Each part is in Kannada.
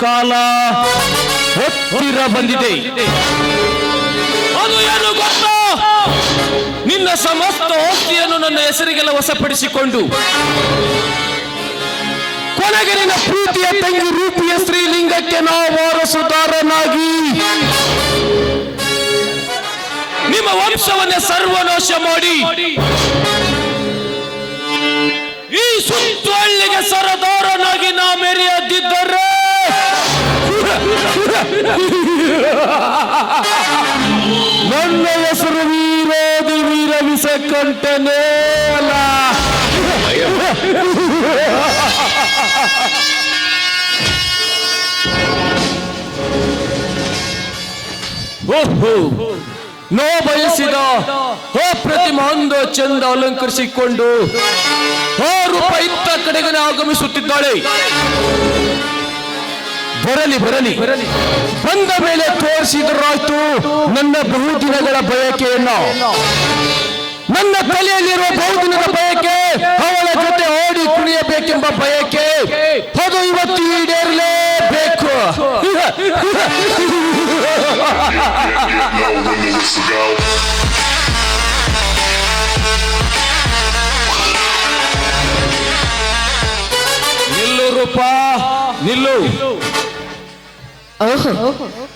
ಕಾಲ ಹತ್ತಿರ ಬಂದಿದೆ. ಅದು ಏನು ಗೊತ್ತಾ? ನಿನ್ನ ಸಮಸ್ತ ಆಸ್ತಿಯನ್ನು ನನ್ನ ಹೆಸರಿಗೆಲ್ಲ ವಶಪಡಿಸಿಕೊಂಡು ಕೊನೆಗೆ ನಿನ್ನ ಪ್ರೀತಿಯ ತಂಗಿ ರೂಪಿಯ ಶ್ರೀಲಿಂಗಕ್ಕೆ ನಾವು ವಾರಸುದಾರನಾಗಿ ನಿಮ್ಮ ವಂಶವನ್ನೇ ಸರ್ವನಾಶ ಮಾಡಿ ಈ ಸುತ್ತೊಳ್ಳಿಗೆ ಸರದಾರನಾಗಿ ನಾ ಮೆರೆಯದಿದ್ದರೆ ನನ್ನ ಹೆಸರು ವೀರೋದಿ ವೀರ ವಿಸಕಂಠನೇ ಅಲ್ಲ ಓಹೋ. ನೋ ಬಯಸಿದ ಹೋ ಪ್ರತಿಮಾ ಅಂದ ಚಂದ ಅಲಂಕರಿಸಿಕೊಂಡು ಹೋ ರೂಪ ಇತ್ತ ಕಡೆಗೆ ಆಗಮಿಸುತ್ತಿದ್ದಾಳೆ. ಬರಲಿ ಬರಲಿ. ಬರಲಿ. ಬಂದ ಮೇಲೆ ತೋರಿಸಿದ್ರಾಯ್ತು ನನ್ನ ಬಹು ದಿನಗಳ ಬಯಕೆಯನ್ನು. ನನ್ನ ತಲೆಯಲ್ಲಿರುವ ಬಹುದಿನದ ಬಯಕೆ ಅವಳ ಜೊತೆ ಓಡಿ ಕುಣಿಯಬೇಕೆಂಬ ಬಯಕೆ ಅದು ಇವತ್ತು ಈಡೇರಲೇಬೇಕು. Know when to listen out. ನಿಲ್ಲು ರೂಪ ನಿಲ್ಲು. ಓಹೋ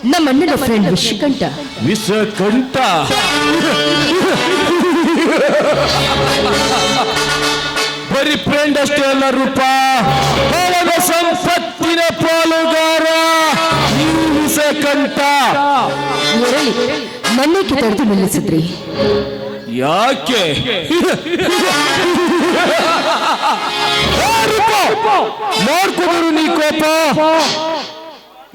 ನಮ್ಮ ಅಣ್ಣನ ಫ್ರೆಂಡ್ ವಿಶ್ವಕಂಠ. ವಿಶ್ವಕಂಠ. ಬರೀ ಫ್ರೆಂಡ್ ಅಷ್ಟೇ ಅಲ್ಲ ರೂಪ. ಅವನ ಸಂಪತ್ತಿನ ಪಾಲುಗಾರ. ವಿಷಕಂಠ ನನ್ನೇಕೆ ತಡೆದು ನಿಲ್ಲಿಸಿದ್ರಿ. ಯಾಕೆ? ನೋಡ್ಕೊಂಡ್ರು ನೀ ಕೋಪ.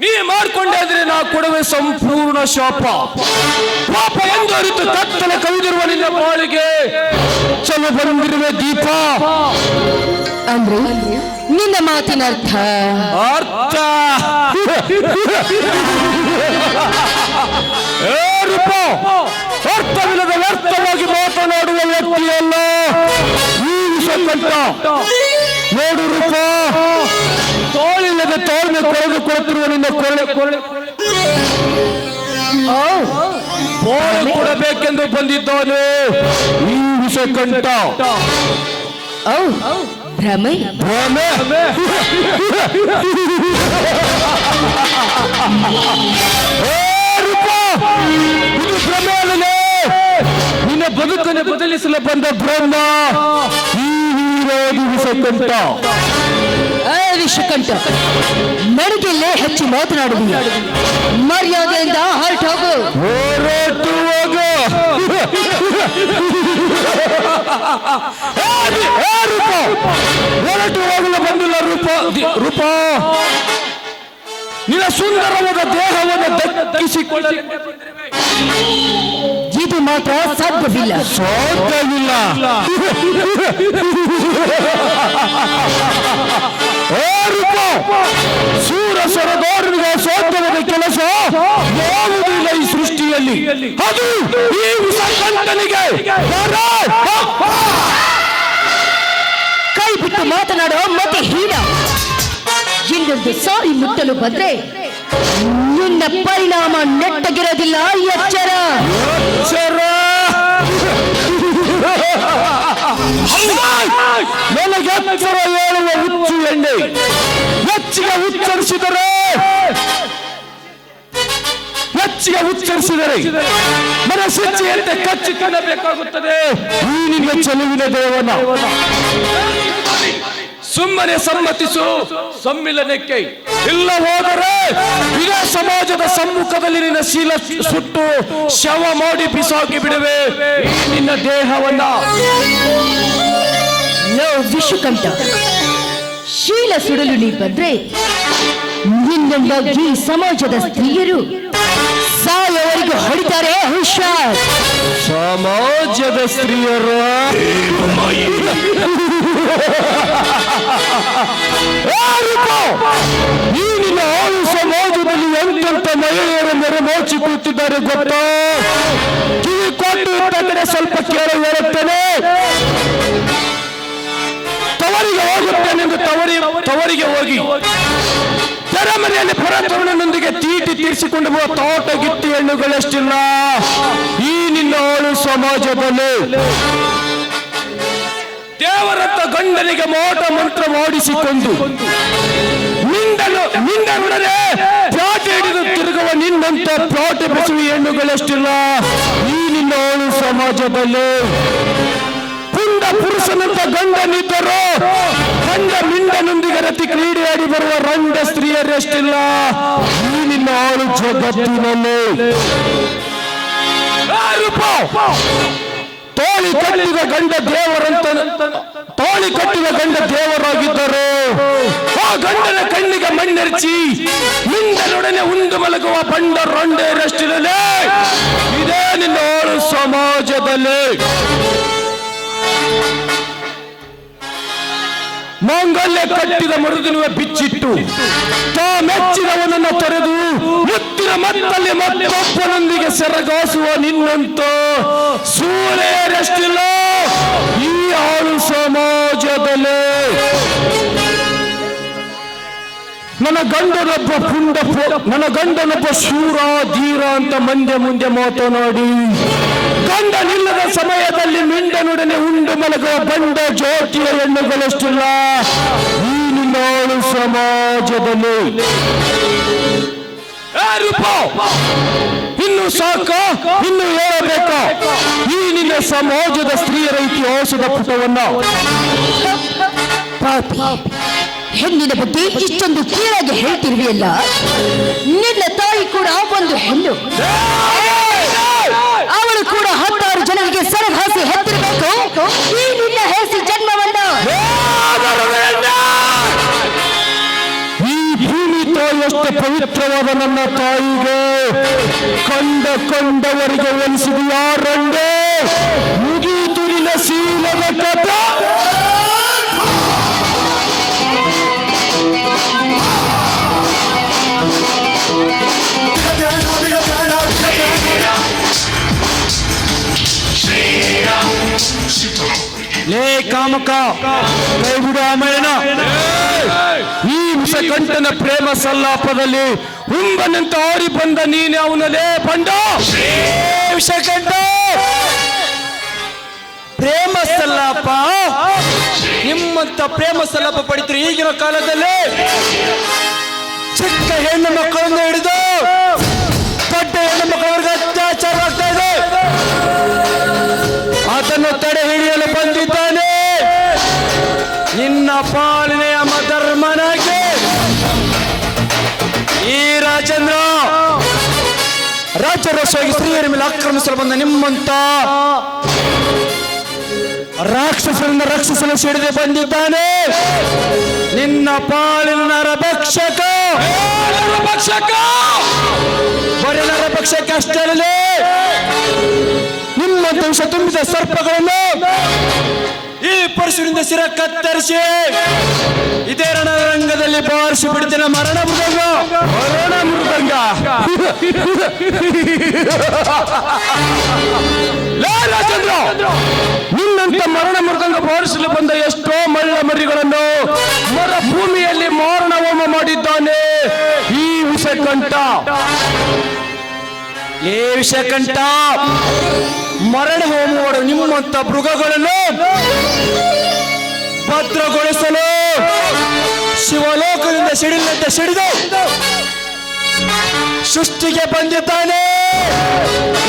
ನೀ ಮಾಡ್ಕೊಂಡಾದ್ರೆ ನಾ ಕೊಡುವೆ ಸಂಪೂರ್ಣ ಶಾಪ. ಪಾಪ ಎಂದರಿತು ಕತ್ತಲ ಕವಿದಿರುವ ನಿನ್ನ ಬಾಳಿಗೆ ಚಲು ಬಂದಿರುವೆ ದೀಪ. ಅಂದ್ರೆ ನಿನ್ನ ಮಾತಿನ ಅರ್ಥ. ಅರ್ಥ. ರೂಪ ಅರ್ಥವಿಲ್ಲದ ವ್ಯರ್ಥವಾಗಿ ಮಾತನಾಡುವ ವ್ಯಕ್ತಿಯಲ್ಲ. ಈ ನೋಡು ರೂಪ. ತೋಳಿಲ್ಲದ ತಾಳ್ಮೆ ಕೊಳೆದು ಕೊಡುತ್ತಿರುವ ನಿನ್ನ ಕೊರಳೆ ಕೊರಳೆ. ಕೊಡಬೇಕೆಂದು ಬಂದಿದ್ದಾನೆ. ಈ ವಿಷಕಂಠ ಓ ಭ್ರಮೆ. ಭ್ರಮೆ. ಇದು ಭ್ರಮೆ ಅಲ್ಲಲೇ. ನಿನ್ನ ಬದುಕನ್ನು ಬದಲಿಸಲು ಬಂದ ಬ್ರಹ್ಮ. ಈ ವಿರೋಧಿ ವಿಷಕಂಠ ಆ ವಿಶ್ವಕಂಠ ನನಗೆಲ್ಲೇ ಹೆಚ್ಚು ಮಾತನಾಡುವುದಿಲ್ಲ ಮರ್ಯಾದೆಯಿಂದ ಹೊರಟು ಹೋಗು. ರೂಪ. ಹೊರಟು ಹೋಗಲು ಬಂದಿಲ್ಲ ರೂಪ. ರೂಪ. ನಿನ್ನ ಸುಂದರವಾದ ದೇಹವನ್ನು ದಕ್ಕಿಸಿಕೊಳ್ಳಲು. ಇದು ಮಾತ್ರ ಸಾಧ್ಯವಿಲ್ಲ. ಸಾಧ್ಯವಿಲ್ಲ. ಸೂರ ಸರದಾರನಿಗೆ ಸಾಧ್ಯವಾದ ಕೆಲಸ ಯಾವುದಿಲ್ಲ ಈ ಸೃಷ್ಟಿಯಲ್ಲಿ? ಅದು ಈ ಬರ! ಕೈ ಬಿಟ್ಟು ಮಾತನಾಡೋ ಮತ್ತೆ ಹೀನ ಇನ್ನೊಂದು ಸಾರಿ ಮುಟ್ಟಲು ಬಂದ್ರೆ ನಿನ್ನ ಪರಿಣಾಮ ನೆಟ್ಟಗಿರೋದಿಲ್ಲ ಎಚ್ಚರ! ಎಚ್ಚರ! ನನಗೆ ಎಚ್ಚರ ಹೇಳುವ ಹುಚ್ಚು ಎಣ್ಣೆ ಹೆಚ್ಚಿಗೆ ಉಚ್ಚರಿಸಿದರೆ. ಹೆಚ್ಚಿಗೆ ಉಚ್ಚರಿಸಿದರೆ. ಮನಸ್ಸಿಚ್ಛೆಯಂತೆ ಕಚ್ಚಿ ತಿನ್ನಬೇಕಾಗುತ್ತದೆ. ಈ ನಿನ್ನ ಚೆಲುವಿನ ದೇವನ. ಸುಮ್ಮನೆ ಸಮ್ಮತಿಸು. ಸಮ್ಮಿಲನಕ್ಕೆ ಇಲ್ಲ ಹೋದರೆ ಇದೇ ಸಮಾಜದ ಸಮ್ಮುಖದಲ್ಲಿ ನಿನ್ನ ಶೀಲ ಸುಟ್ಟು ಶವ ಮಾಡಿ ಬಿಸಾಕಿ ಬಿಡುವೆ. ಈ ನಿನ್ನ ದೇಹವನ್ನ ವಿಶುಕಂಠ ವಿಶ್ವಕಂಠ ಶೀಲ ಸುಡಲು ನೀ ಬಂದ್ರೆ ನಿನ್ನೊಂದಾಗಿ ಸಮಾಜದ ಸ್ತ್ರೀಯರು ಸಾಯವರೆಗೂ ಹೊಡಿತಾರೆ ಹುಷಾರ್. ಸಮಾಜದ ಸ್ತ್ರೀಯರು. ಈ ನಿನ್ನ ಆಳು ಸಮಾಜದಲ್ಲಿ ಎಂತೆಂತ ಮಹಿಳೆಯರು ಮೋಚಿ ಕೂತಿದ್ದಾರೆ ಗೊತ್ತಾ? ಕಿವಿ ಕೊಟ್ಟು ಇಟ್ಟ ಸ್ವಲ್ಪ ಕೇಳ ಹೇಳುತ್ತೇನೆ. ತವರಿಗೆ ಹೋಗುತ್ತೇನೆಂದು ತವರಿ ತವರಿಗೆ ಹೋಗಿ. ಅರಮನೆಯಲ್ಲಿ ಪರತರುಣನೊಂದಿಗೆ ತೀಟಿ ತೀರಿಸಿಕೊಂಡು ಬರುವ ತೋಟ ಗಿತ್ತಿ ಹೆಣ್ಣುಗಳಷ್ಟಿಲ್ಲ. ಈ ನಿನ್ನ ಆಳು ಸಮಾಜದಲ್ಲಿ ದೇವರತ್ತ ಗಂಡನಿಗೆ ಮೋಟ ಮಂತ್ರ ಮಾಡಿಸಿಕೊಂಡು ನಿಂದನು ನಿಂದನೊಡನೆ ಪ್ಲಾಟ್ ಹಿಡಿದು ತಿರುಗುವ ನಿನ್ನಂತ ಪ್ಲಾಟ್ ಬೆಸುವ ಹೆಣ್ಣುಗಳಷ್ಟಿಲ್ಲ. ಈ ನಿನ್ನ ಆಳು ಸಮಾಜದಲ್ಲಿ ಪುಂಡ ಪುರುಷನಂತ ಗಂಡನಿದ್ದರು ಗಂಡ ಮಿಂಡನೊಂದಿಗೆ ರತಿ ಕ್ರೀಡೆಯಾಡಿ ಬರುವ ರಂಡ ಸ್ತ್ರೀಯರೆಷ್ಟಿಲ್ಲ. ಈ ನಿನ್ನ ಆಳು ಜಗತ್ತಿನಲ್ಲಿ? ತೋಳಿ ಕಟ್ಟಿದ ಗಂಡ ದೇವರಂತ ತೋಳಿ ಕಟ್ಟಿದ ಗಂಡ ದೇವರಾಗಿದ್ದರು. ಆ ಗಂಡನ ಕಣ್ಣಿಗೆ ಮಣ್ಣೆರಚಿ ನಿಂದನೊಡನೆ ಉಂಡು ಮಲಗುವ ಬಂಡ ರೊಂಡೆರಷ್ಟಿರಲೇ ಇದೇ ನಿನ್ನ ಸಮಾಜದಲ್ಲಿ. ಮಾಂಗಲ್ಯ ಕಟ್ಟಿದ ಮರುದಿನ ಬಿಚ್ಚಿಟ್ಟು ತಾ ಮೆಚ್ಚಿದವನನ್ನು ತೊರೆದು ಮುತ್ತಿನ ಮತ್ತಲ್ಲಿ ಮತ್ತೊಬ್ಬನೊಂದಿಗೆ ಸೆರಗಾಸುವ ನಿನ್ನಂತ ಸೂರ್ಯರಷ್ಟಿಲ್ಲ ಈ ಆಳು ಸಮಾಜದಲ್ಲಿ ನನ್ನ ಗಂಡನೊಬ್ಬ ಪುಂಡ ನನ್ನ ಗಂಡನೊಬ್ಬ ಶೂರ, ಧೀರ ಅಂತ ಮಂದೆ ಮುಂದೆ ಮಾತನಾಡಿ. ಗಂಡನಿಲ್ಲದ ಸಮಯದಲ್ಲಿ ಮಿಂಡನೊಡನೆ ಉಂಡು ಮಲಗುವ ಬಂಡ ಜ್ಯೋತಿಯ ಹೆಣ್ಣುಗಳಷ್ಟಿಲ್ಲ. ಈ ನಿನ್ನಾಳು ಸಮಾಜದಲ್ಲಿ. ಇನ್ನು ಸಾಕ ಇನ್ನು ಹೇಳಬೇಕ? ಈ ನಿನ್ನ ಸಮಾಜದ ಸ್ತ್ರೀಯರ ಇತಿಹಾಸದ ಪುಟವನ್ನ. ಹೆಣ್ಣಿನ ಬಗ್ಗೆ ಇಷ್ಟೊಂದು ಕೀಳಾಗಿ ಹೇಳ್ತಿರ್ವಿಯಲ್ಲ? ನಿನ್ನ ತಾಯಿ ಕೂಡ ಒಂದು ಹೆಣ್ಣು. ಪವಿತ್ರವಾದ ನನ್ನ ತಾಯಿಗೆ ಕಂಡ ಕಂಡವರಿಗೆ ಒಲಿಸಿದ ಯಾರಂಡೆ ಮುಗೀತು ನಿನ್ನ ಶೀಲದ ಕಥೆ. ಲೇ ಕಾಮಕ. ಕೈ ಬಿಡು ಈ ವಿಷಕಂಠನ ಪ್ರೇಮ ಸಲ್ಲಾಪದಲ್ಲಿ ಹುಂಬನಂತ ಆಡಿ ಬಂದ ನೀನೆ ಅವನಲ್ಲೇ ಬಂಡ ವಿಷಕಂಠ. ಪ್ರೇಮ ಸಲ್ಲಾಪ. ನಿಮ್ಮಂತ ಪ್ರೇಮ ಸಲ್ಲಾಪ ಪಡಿತರು ಈಗಿನ ಕಾಲದಲ್ಲಿ ಚಿಕ್ಕ ಹೆಣ್ಣು ಮಕ್ಕಳನ್ನು ಹಿಡಿದು ದೊಡ್ಡ ಹೆಣ್ಣು ಮಕ್ಕಳವರೆಗೆ ನಿನ್ನ ಪಾಲನೆ ಅಮ ಧರ್ಮನಾಗಿ ಈ ರಾಜೇಂದ್ರ ರಾಜರೋಷವಾಗಿ ಸ್ತ್ರೀಯರ ಮೇಲೆ ಆಕ್ರಮಿಸಲು ಬಂದ ನಿಮ್ಮಂತ ರಾಕ್ಷಸರಿಂದ ರಕ್ಷಿಸಲು ಸಿಡಿದು ಬಂದಿದ್ದಾನೆ. ನಿನ್ನ ಪಾಲಿನ ನರಭಕ್ಷಕ. ಭಕ್ಷಕ ಬರೀ ನರಭಕ್ಷಕ ಅಷ್ಟೇ ನಿಮ್ಮಂತ ವಿಷ ತುಂಬಿದ ಸರ್ಪಗಳನ್ನು ಈ ಪರಶುರಿಂದ ಸಿರ ಕತ್ತರಿಸಿ, ಇದೇ ರಣರಂಗದಲ್ಲಿ ಬಾರಿಸಿ ಬಿಡ್ತೇನೆ ಮರಣ ಮೃದಂಗ. ಮರಣ ಮೃದಂಗ. ನಿನ್ನಂತ ಮರಣ ಮೃದಂಗ ಬಾರಿಸಲು ಬಂದ ಎಷ್ಟೋ ಮಳ್ಳ ಮರಿಗಳನ್ನು ಮರ ಭೂಮಿಯಲ್ಲಿ ಮಾರಣ ಹೋಮ ಮಾಡಿದ್ದಾನೆ. ಈ ವಿಷಕಂಠ. ಏ ವಿಷಕಂಠ. ಮರಣ ಹೋಮ ಮಾಡೋ ನಿಮ್ಮಂತ ಮೃಗಗಳನ್ನು ಭದ್ರಗೊಳಿಸಲು. ಶಿವಲೋಕದಿಂದ ಸಿಡಿಲಂತೆ ಸಿಡಿದು ಸೃಷ್ಟಿಗೆ ಬಂದಿದ್ದಾನೆ.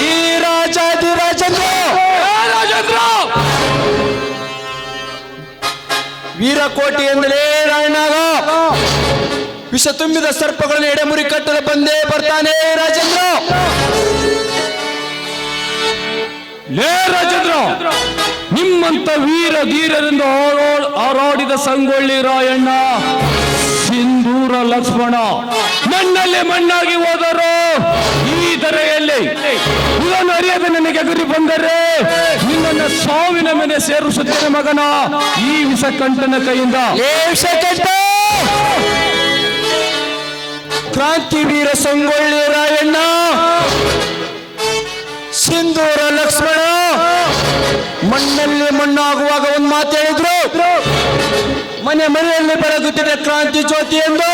ಈ ರಾಜಾದಿ ರಾಜೇಂದ್ರ. ವೀರಕೋಟೆಯಿಂದಲೇ ರಾಯಣ್ಣ ವಿಷ ತುಂಬಿದ ಸರ್ಪಗಳನ್ನು ಎಡೆಮುರಿ ಕಟ್ಟಲು ಬಂದೇ ಬರ್ತಾನೆ ರಾಜೇಂದ್ರ. ಲೇ ರಾಜೇಂದ್ರ, ನಿಮ್ಮಂತ ವೀರ ಧೀರರಿಂದ ಹಾರಾಡ್- ಹಾರಾಡಿದ ಸಂಗೊಳ್ಳಿ ರಾಯಣ್ಣ, ಸಿಂಧೂರ ಲಕ್ಷ್ಮಣ ಮಣ್ಣಲ್ಲಿ ಮಣ್ಣಾಗಿ ಹೋದರು. ಈ ಧರೆಯಲ್ಲಿ ಇದನ್ನು ಅರಿಯದೆ ನನಗೆ ಗುರಿ ಬಂದರೆ ನಿನ್ನನ್ನು ಸಾವಿನ ಮೇಲೆ ಸೇರಿಸುತ್ತೇನೆ ಮಗನ. ಈ ವಿಷಕಂಠನ ಕೈಯಿಂದ ಕ್ರಾಂತಿ ವೀರ ಸಂಗೊಳ್ಳಿ ರಾಯಣ್ಣ ಸಿಂಧೂರ ಲಕ್ಷ್ಮಣ. ಮಣ್ಣಲ್ಲಿ ಮಣ್ಣಾಗುವಾಗ ಒಂದು ಮಾತು ಹೇಳಿದ್ರು. ಮನೆ ಮನೆಯಲ್ಲಿ ಬೆಳಗುತ್ತಿದೆ ಕ್ರಾಂತಿ ಜ್ಯೋತಿ ಎಂದು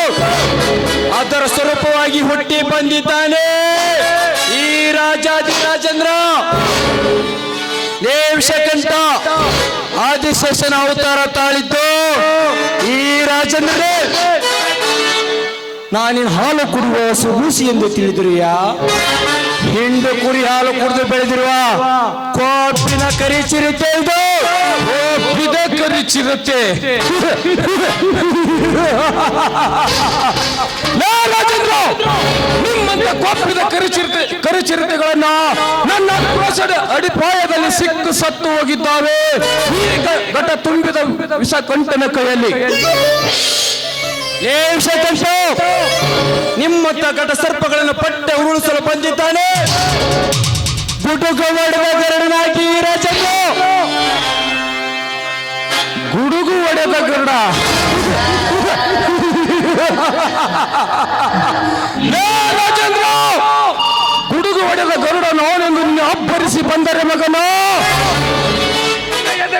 ಅದರ ಸ್ವರೂಪವಾಗಿ ಹುಟ್ಟಿ ಬಂದಿದ್ದಾನೆ. ಈ ರಾಜಾದಿರಾಜೇಂದ್ರ ದೇವಶಕಂಠ ಆದಿಶೇಷನ ಅವತಾರ ತಾಳಿದ್ದು ಈ ರಾಜೇಂದ್ರನೇ. ನಾನಿನ್ ಹಾಲು ಕುಡಿಯುವ ಸುಗೂಸಿ ಎಂದು ತಿಳಿದಿರುವೆಯಾ? ಹಿಂಡು ಕುರಿ ಹಾಲು ಕುಡಿದು ಬೆಳೆದಿರುವ ಕೋಪಿನ ಕರಿ ಚಿರತೆ ಇದು. ಒಪ್ಪಿದ ಕರಿಚಿರತೆ ಲೇ ರಾಜೇಂದ್ರ, ನಿಮ್ಮಂತ ಕೊಪ್ಪಿದ ಕರಿಚಿರತೆ ಕರಿಚಿರತೆಗಳನ್ನ ನನ್ನ ಕ್ರೋಶದ ಅಡಿಪಾಯದಲ್ಲಿ ಸಿಕ್ಕು ಸತ್ತು ಹೋಗಿದ್ದಾವೆ. ಈಗ ಘಟ ತುಂಬಿದ ವಿಷ ಕಂಟನ ಕೈಯಲ್ಲಿ. ಏ ನಿಮ್ಮ ನಿಮ್ಮತ್ತ ಘಟ ಸರ್ಪಗಳನ್ನು ಪಟ್ಟೆ ಉರುಳಿಸಲು ಬಂದಿದ್ದಾನೆ. ಗುಡುಗು ಒಡೆದ ಗರುಡನಾಗಿ ರಾಜನು. ಗುಡುಗು ಒಡೆದ ಗರುಡ. ಲೇ ರಾಜೇಂದ್ರ, ಗುಡುಗು ಒಡೆದ ಗರುಡ ನಾನೆಂದು ನಿನ್ನ ಅಬ್ಬರಿಸಿ ಬಂದರೆ ಮಗನು?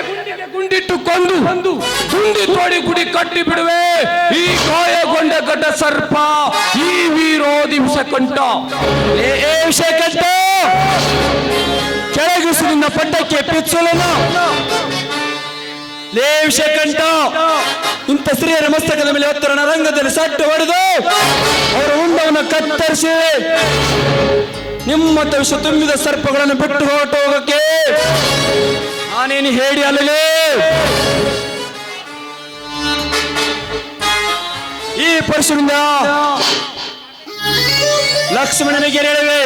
ಗುಂಡಿಗೆ ಗುಂಡಿಟ್ಟು ಕೊಂದು ಗುಂಡಿ ತೋಡಿ ಗುಡಿ ಕಟ್ಟಿ ಬಿಡುವೆ ಈ ಗಾಯಗೊಂಡ ಗಡ್ಡ ಸರ್ಪ, ಈ ವಿರೋಧಿ ವಿಷಕಂಠ ಏ ವಿಷಕಂಠ ಕೆಳಗಿಸು ನಿನ್ನ ಪಟ್ಟಕ್ಕೆ ಪಿಚ್ಚುಲನು. ಲೇ ವಿಷಕಂಠ ಇಂಥ ಸ್ತ್ರೀಯರ ಮಸ್ತಕದ ಮೇಲೆ ಒತ್ತರಣ ರಂಗದಲ್ಲಿ ಸಟ್ಟು ಹೊಡೆದು ಅವರ ಉಂಡವನ್ನು ಕತ್ತರಿಸಿ. ನಿಮ್ಮ ವಿಷ ತುಂಬಿದ ಸರ್ಪಗಳನ್ನು ಬಿಟ್ಟು ಹೊರಟು ಹೋಗಕ್ಕೆ. ನಾನೇನು ಹೇಳಿ ಅಲ್ಲಲೇ? ಈ ಪರಶುರಿಂದ ಲಕ್ಷ್ಮಣನ ಗೆರೆ ಎಳೆವೆ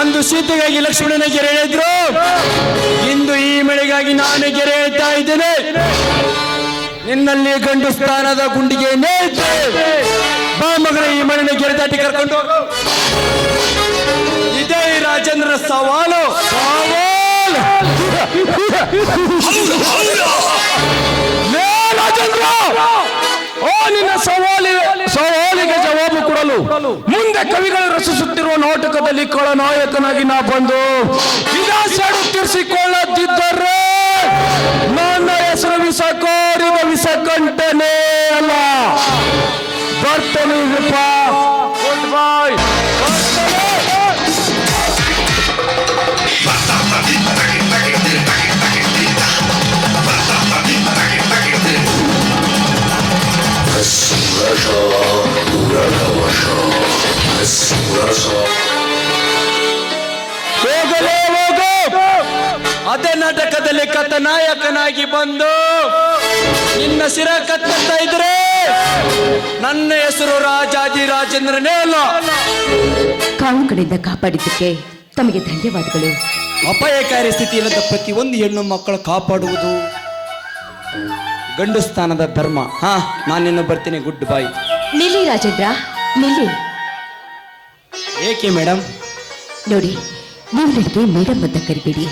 ಅಂದು ಸೀತೆಗಾಗಿ ಲಕ್ಷ್ಮಣನ ಗೆರೆ ಇಂದು ಈ ಮಳೆಗಾಗಿ ನಾನು ಗೆರೆ ಹೇಳ್ತಾ ಇದ್ದೇನೆ. ನಿನ್ನಲ್ಲಿ ಗಂಡು ಸ್ಥಾನದ ಗುಂಡಿಗೆ ನೇಯ್ತೆ ಬಾ ಮಗನ, ಈ ಮಳೆನ ಗೆರೆ ದಾಟಿ ಕರ್ಕೊಂಡು ಇದೇ ರಾಜೇಂದ್ರ ಸವಾಲು. ಓ, ನಿನ್ನ ಸವಾಲಿಗೆ ಜವಾಬು ಕೊಡಲು. ಮುಂದೆ ಕವಿಗಳು ರಚಿಸುತ್ತಿರುವ ನಾಟಕದಲ್ಲಿ ನಾಯಕನಾಗಿ ನಾ ಬಂದು ಇದು ತೀರಿಸಿಕೊಳ್ಳದಿದ್ದರೆ ನನ್ನ ಹೆಸರು ವಿಷಯ ಕಂಟನೆ ಅಲ್ಲ. ಬರ್ತೇನೆ ಅದೇ ನಾಟಕದಲ್ಲಿ ಕಥನಾಯಕನಾಗಿ ಬಂದು ನಿನ್ನ ಸಿರ ಕತ್ತ ಇದ್ರೆ ನನ್ನ ಹೆಸರು ರಾಜಾಜಿ ರಾಜೇಂದ್ರನೇ ಅಲ್ಲ ಕಾವು ಕಡೆಯಿಂದ ಕಾಪಾಡಿದ್ದಕ್ಕೆ ತಮಗೆ ಧನ್ಯವಾದಗಳು. ಅಪಾಯಕಾರಿ ಸ್ಥಿತಿಯಿಲ್ಲದ ಪ್ರತಿಯೊಂದು ಹೆಣ್ಣು ಮಕ್ಕಳು ಕಾಪಾಡುವುದು ಗಂಡು ಸ್ಥಾನದ ಧರ್ಮ. ಹಾ ನಾನಿನ್ನು ಬರ್ತೀನಿ ಗುಡ್ ಬಾಯ್ ನಿಲ್ಲಿ ರಾಜೇಂದ್ರ ನಿಲ್ಲಿ. ಏಕೆ ಮೇಡಮ್ ನೋಡಿ ನೀವು ನನಗೆ ಮೇಡಮ್ ಅಂತ ಕರಿಬೇಡಿ.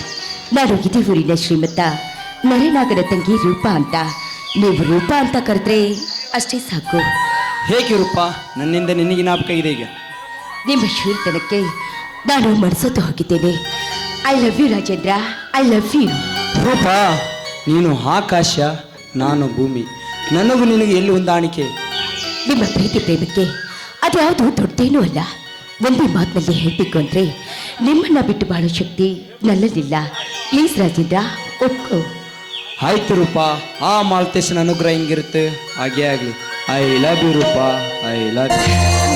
ನಾನು ಇದೇ ಊರಿನ ಶ್ರೀಮಂತ ನರೇನಾಗರ ತಂಗಿ ರೂಪಾ ಅಂತ. ನೀವು ರೂಪಾ ಅಂತ ಕರೆದ್ರೆ ಅಷ್ಟೇ ಸಾಕು. ಹೇಗೆ ರೂಪ? ನನ್ನಿಂದ ನಿನಗೆ ನಾಪಕ ಇದೆ ಈಗ. ನಿಮ್ಮ ಶೂರ್ತನಕ್ಕೆ ನಾನು ಮನಸೋತು ಹೋಗಿದ್ದೇನೆ. I love you Rajendra. I love you Roopa! ನೀನು ಆಕಾಶ ನಾನು ಭೂಮಿ. ನನಗೂ ನಿನಗೆ ಎಲ್ಲಿ ಹೊಂದಾಣಿಕೆ ನಿಮ್ಮ ಪ್ರೀತಿ ಪ್ರೇಮಕ್ಕೆ ಅದ್ಯಾವುದು ದೊಡ್ಡದೇನೂ ಅಲ್ಲ. ಒಂದೇ ಮಾತಿನಲ್ಲಿ ಹೇಳಬೇಕು ಅಂದ್ರೆ ನಿಮ್ಮನ್ನ ಬಿಟ್ಟು ಬಾಳೋ ಶಕ್ತಿ ನನ್ನಲ್ಲಿಲ್ಲ. ಪ್ಲೀಸ್ ರಾಜೇಂದ್ರ ಒಪ್ಕೋ. ಆಯ್ತು ರೂಪ ಆ ಮಾಲ್ತೇಶನ ಅನುಗ್ರಹ ಹಿಂಗಿರುತ್ತೆ? ಹಾಗೆ ಆಗಲಿ. I love you Roopa I love you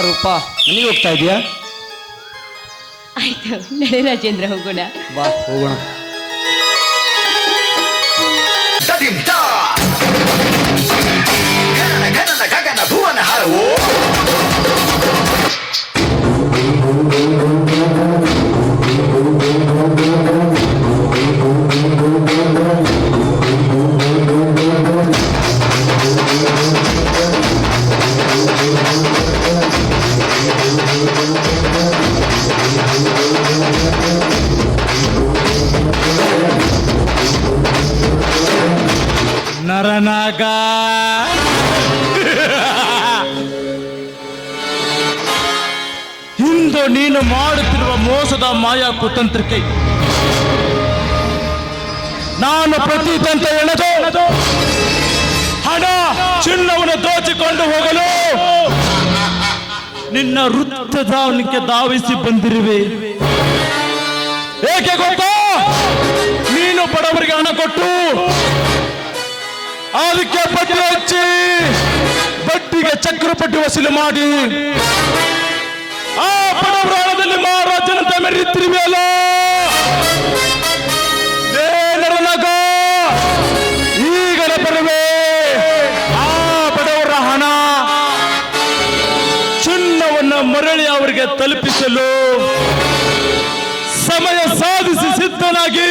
Roopa ಮನೆಗೆ ಹೋಗ್ತಾ ಇದೀಯಾ? ಆಯ್ತು ನಡೆ ರಾಜೇಂದ್ರ ಹೋಗೋಣ. ಬಾ ಹೋಗೋಣ. ಕುತಂತ್ರಕ್ಕೆ ನಾನು ಪ್ರತಿ ತಂತ ಎಳೆದು ಹಣ, ಚಿನ್ನವನ್ನು ದೋಚಿಕೊಂಡು ಹೋಗಲು ನಿನ್ನ ವೃತ್ತಧಾವನಕ್ಕೆ ಧಾವಿಸಿ ಬಂದಿರುವೆ. ಏಕೆ ಗೊತ್ತಾ? ನೀನು ಬಡವರಿಗೆ ಹಣ ಕೊಟ್ಟು ಅದಕ್ಕೆ ಬಡ್ಡಿ ಹಚ್ಚಿ ಬಡ್ಡಿಗೆ ಚಕ್ರಪಟ್ಟಿ ವಸೂಲಿ ಮಾಡಿ. ಆ ಬಡವರ ನಲ್ಲಿ ಮಾರುವ ಜನತೆ ಮೇಲೆ. ತಿರುಗಿಯಲ್ಲ ಈಗಲೇ ಆ ಬಡವರ ಹಣ, ಚಿನ್ನವನ್ನು ಮರಳಿ ಅವರಿಗೆ ತಲುಪಿಸಲು ಸಮಯ ಸಾಧಿಸಿ ಸಿದ್ಧನಾಗಿ.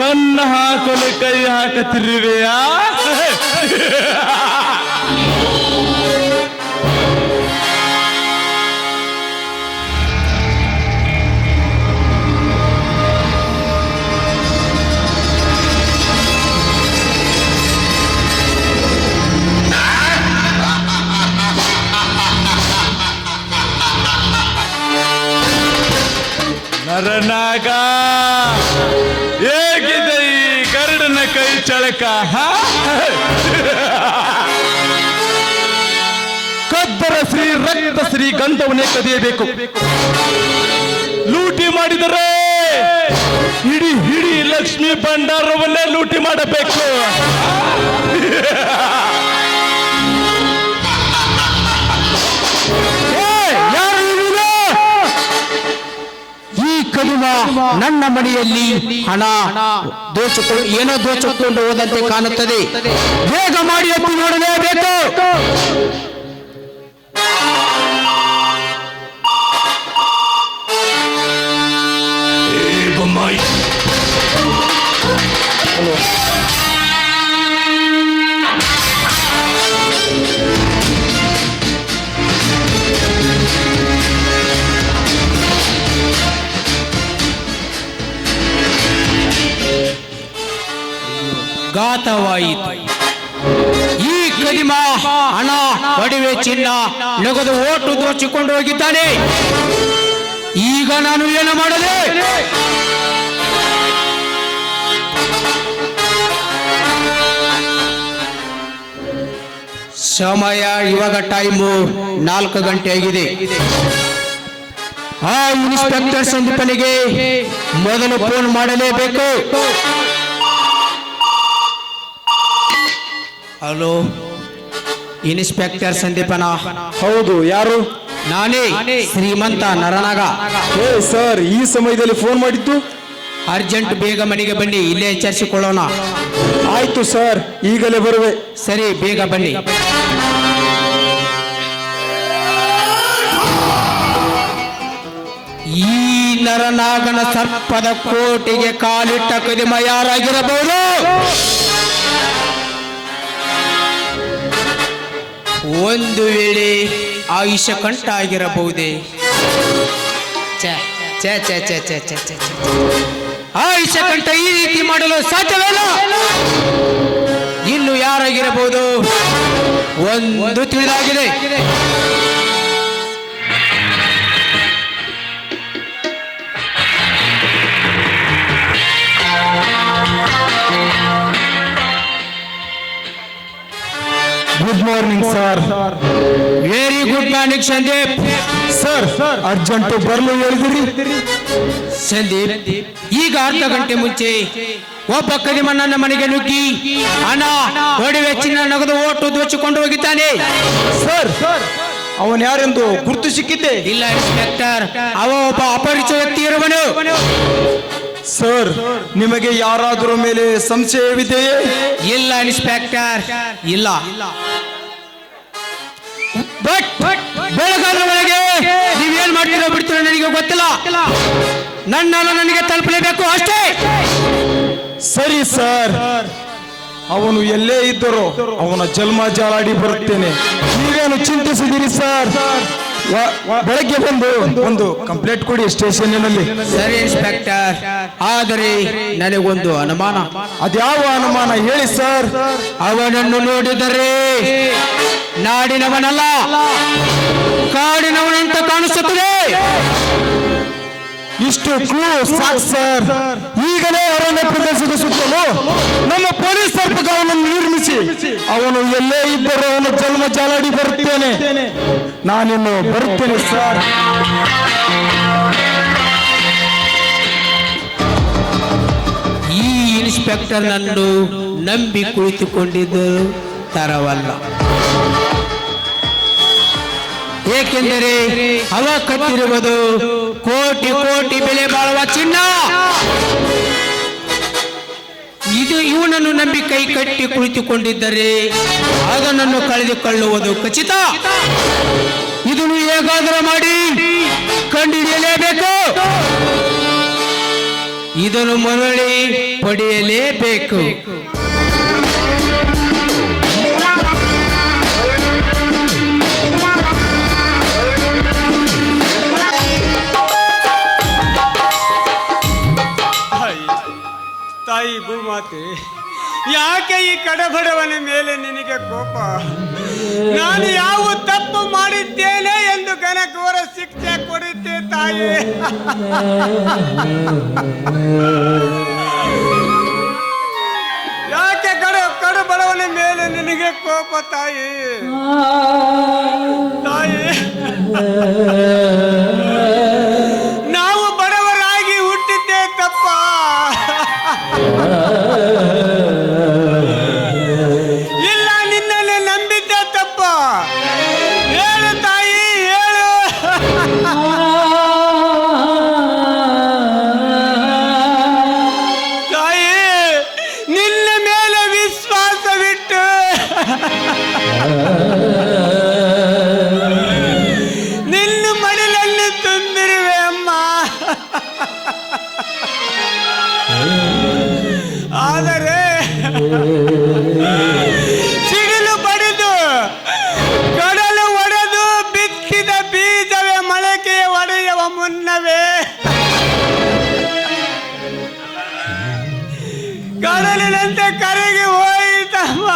ಕಣ್ಣು ಹಾಕಲು ಕೈ ಹಾಕುತ್ತಿರುವೆಯಾ? ಗಂಧವನ್ನೇ ಕದಿಯಬೇಕು. ಲೂಟಿ ಮಾಡಿದರೆ ಇಡೀ ಇಡೀ ಲಕ್ಷ್ಮಿ ಭಂಡಾರವನ್ನೇ ಲೂಟಿ ಮಾಡಬೇಕು? ಈ ನನ್ನ ಮನೆಯಲ್ಲಿ ಹಣ ದೋಚಿಕೊಂಡು ಏನೋ ದೋಚಿಕೊಂಡು ಹೋದಂತೆ ಕಾಣುತ್ತದೆ. ಬೇಗ ಮಾಡಿ ಅಪ್ಪು ನೋಡಲೇಬೇಕು. ಘಾತವಾಯಿತು ಈ ಕಡಿಮ ಹಣ ಒಡವೆ ಚಿನ್ನ ನಗದು ಓಟು ದೋಚಿಕೊಂಡು ಹೋಗಿದ್ದಾನೆ. ಈಗ ನಾನು ಏನು ಮಾಡದೆ? ಸಮಯ ಇವಾಗ ಟೈಮು ನಾಲ್ಕು ಗಂಟೆ ಆಗಿದೆ. ಆ ಇನ್ಸ್ಪೆಕ್ಟರ್ ಸಂದೀಪನಿಗೆ ಮೊದಲು ಫೋನ್ ಮಾಡಲೇಬೇಕು. ಹಲೋ? ಇನ್ಸ್ಪೆಕ್ಟರ್ ಸಂದೀಪನ. ಹೌದು ಯಾರು? ನಾನೇ. ಶ್ರೀಮಂತ ನರನಾಗ. ಏ ಸರ್ ಈ ಸಮಯದಲ್ಲಿ ಫೋನ್ ಮಾಡಿದ್ದು? ಅರ್ಜೆಂಟ್ ಬೇಗ ಮನೆಗೆ ಬನ್ನಿ ಇಲ್ಲೇ ಎಚ್ಚರಿಸಿಕೊಳ್ಳೋಣ. ಆಯ್ತು ಸರ್ ಈಗಲೇ ಬರುವೆ. ಸರಿ ಬೇಗ ಬನ್ನಿ. ಈ ನರನಾಗನ ಸರ್ಪದ ಕೋಟಿಗೆ ಕಾಲಿಟ್ಟ ಕದಿಮ ಯಾರಾಗಿರಬಹುದು ಒಂದು ವೇಳೆ ಆಯುಷ ಕಂಠ ಆಗಿರಬಹುದೇ. ಆಯುಷ ಕಂಠ ಈ ರೀತಿ ಮಾಡಲು ಸಾಧ್ಯವೇ ಇನ್ನು ಯಾರಾಗಿರಬಹುದು? ಒಂದು ತಿಳಿದಾಗಿದೆ. Sir very good morning Sandeep sir urgent ಬರಲು ಹೇಳಿದಿರಿ. ಸಂದೀಪ್ ಈಗ ಅರ್ಧ ಗಂಟೆ ಮುಂಚೆ ಒಬ್ಬ ಕದಿಮ ನನ್ನ ಮನೆಗೆ ನುಗ್ಗಿ ಹಣ ಒಡವೆ ಚಿನ್ನ ನಗದು ಓಟು ದೋಚಿಕೊಂಡು ಹೋಗಿದ್ದಾನೆ. ಸರ್ ಅವನ್ ಯಾರೆಂದು ಗುರ್ತು ಸಿಕ್ಕಿದ್ದೆ? ಇಲ್ಲ ಇನ್ಸ್ಪೆಕ್ಟರ್ ಅವ ಒಬ್ಬ ಅಪರಿಚಯ ವ್ಯಕ್ತಿ ಇರುವನು. ಸರ್ ನಿಮಗೆ ಯಾರಾದರೂ ಮೇಲೆ ಸಂಶಯವಿದೆಯೇ? ಇಲ್ಲ ಇನ್ಸ್ಪೆಕ್ಟರ್ ಇಲ್ಲ. ಬಟ್ ಬೆಳಗಾದ ಒಳಗೆ ನೀವೇನ್ ಮಾಡ್ತೀರೋ ಬಿಡ್ತೀರೋ ನನಗೆ ಗೊತ್ತಿಲ್ಲ. ನನ್ನ ನನಗೆ ತಲುಪಲೇಬೇಕು ಅಷ್ಟೇ. ಸರಿ ಸರ್. ಅವನು ಎಲ್ಲೇ ಇದ್ದರೂ ಅವನ ಜನ್ಮ ಜಾಲಾಡಿ ಬರುತ್ತೇನೆ. ನೀವೇನು ಚಿಂತಿಸಿದಿರಿ ಸರ್? ಬೆಳಗ್ಗೆ ಬಂದು ಒಂದು ಕಂಪ್ಲೇಂಟ್ ಕೊಡಿ ಸ್ಟೇಷನ್ನಲ್ಲಿ. ಸರಿ ಇನ್ಸ್ಪೆಕ್ಟರ್. ಆದರೆ ನನಗೊಂದು ಅನುಮಾನ. ಅದ್ಯಾವ ಅನುಮಾನ ಹೇಳಿ ಸರ್? ಅವನನ್ನು ನೋಡಿದರೆ ನಾಡಿನವನಲ್ಲ. ಕಾಡಿನವನಂತ ಕಾಣಿಸುತ್ತದೆ. ಇಷ್ಟು ಕ್ಲೂ ಸರ್ ಈಗಲೇ ಅರಣ್ಯ ಪ್ರದೇಶದ ಸುತ್ತಲೂ ನಮ್ಮ ಪೊಲೀಸ್ ಸರ್ಪಕವನ್ನು ನಿರ್ಮಿಸಿ. ಅವನು ಎಲ್ಲೇ ಇದ್ದರೂ ಅವನು ಜನ್ಮ ಜಾಲಾಡಿ ಬರುತ್ತೇನೆ. ನಾನಿನ್ನು ಬರುತ್ತೇನೆ ಸರ್ ಈ ಇನ್ಸ್ಪೆಕ್ಟರ್ ನನ್ನು ನಂಬಿ ಕುಳಿತುಕೊಂಡಿದ್ದರು ತರವಲ್ಲ. ಏಕೆಂದರೆ ಅವ ಕಟ್ಟಿರುವುದು ಕೋಟಿ ಕೋಟಿ ಬೆಲೆ ಬಾಳುವ ಚಿನ್ನ. ಇದು ಇವನನ್ನು ನಂಬಿ ಕೈ ಕಟ್ಟಿ ಕುಳಿತುಕೊಂಡಿದ್ದರೆ ಅದನ್ನು ಕಳೆದುಕೊಳ್ಳುವುದು ಖಚಿತ. ಇದನ್ನು ಹೇಗಾದರೂ ಮಾಡಿ ಕಂಡುಹಿಡಿಯಲೇಬೇಕು. ಇದನ್ನು ಮರಳಿ ಪಡೆಯಲೇಬೇಕು. ತಾಯಿ ಭೂಮಾತೆ, ಯಾಕೆ ಈ ಕಡಬಡವನ ಮೇಲೆ ನಿನಗೆ ಕೋಪ? ನಾನು ಯಾವ ತಪ್ಪು ಮಾಡಿದ್ದೇನೆ ಎಂದು ಘನಘೋರ ಶಿಕ್ಷೆ ಕೊಡುತ್ತೆ ತಾಯಿ. ಯಾಕೆ ಕಡ ಕಡಬಡವನ ಮೇಲೆ ನಿನಗೆ ಕೋಪ ತಾಯಿ? ಕಡಲಿನಂತೆ ಕರೆಗೆ ಹೋಯಿತಮ್ಮ.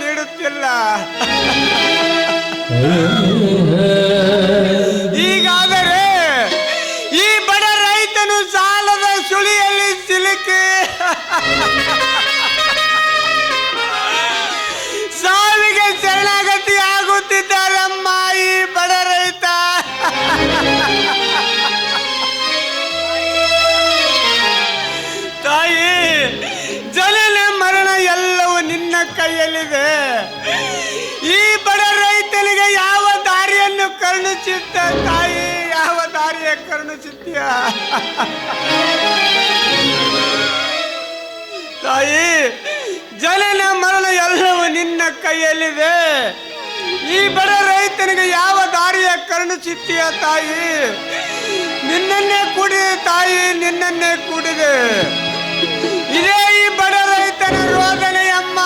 ನೀಡುತ್ತಿಲ್ಲ ತಾಯಿ, ಯಾವ ದಾರಿಯ ಕರುಣಿಸುತ್ತೀಯ ತಾಯಿ, ಜನನ ಮರಣ ಎಲ್ಲವೂ ನಿನ್ನ ಕೈಯಲ್ಲಿದೆ. ಈ ಬಡ ರೈತನಿಗೆ ಯಾವ ದಾರಿಯ ಕರುಣಿಸುತ್ತೀಯ ತಾಯಿ? ನಿನ್ನನ್ನೇ ಕೂಡಿದೆ ತಾಯಿ, ನಿನ್ನನ್ನೇ ಕೂಡಿದೆ. ಇದೇ ಈ ಬಡ ರೈತನ ರೋದನೆಯಮ್ಮ.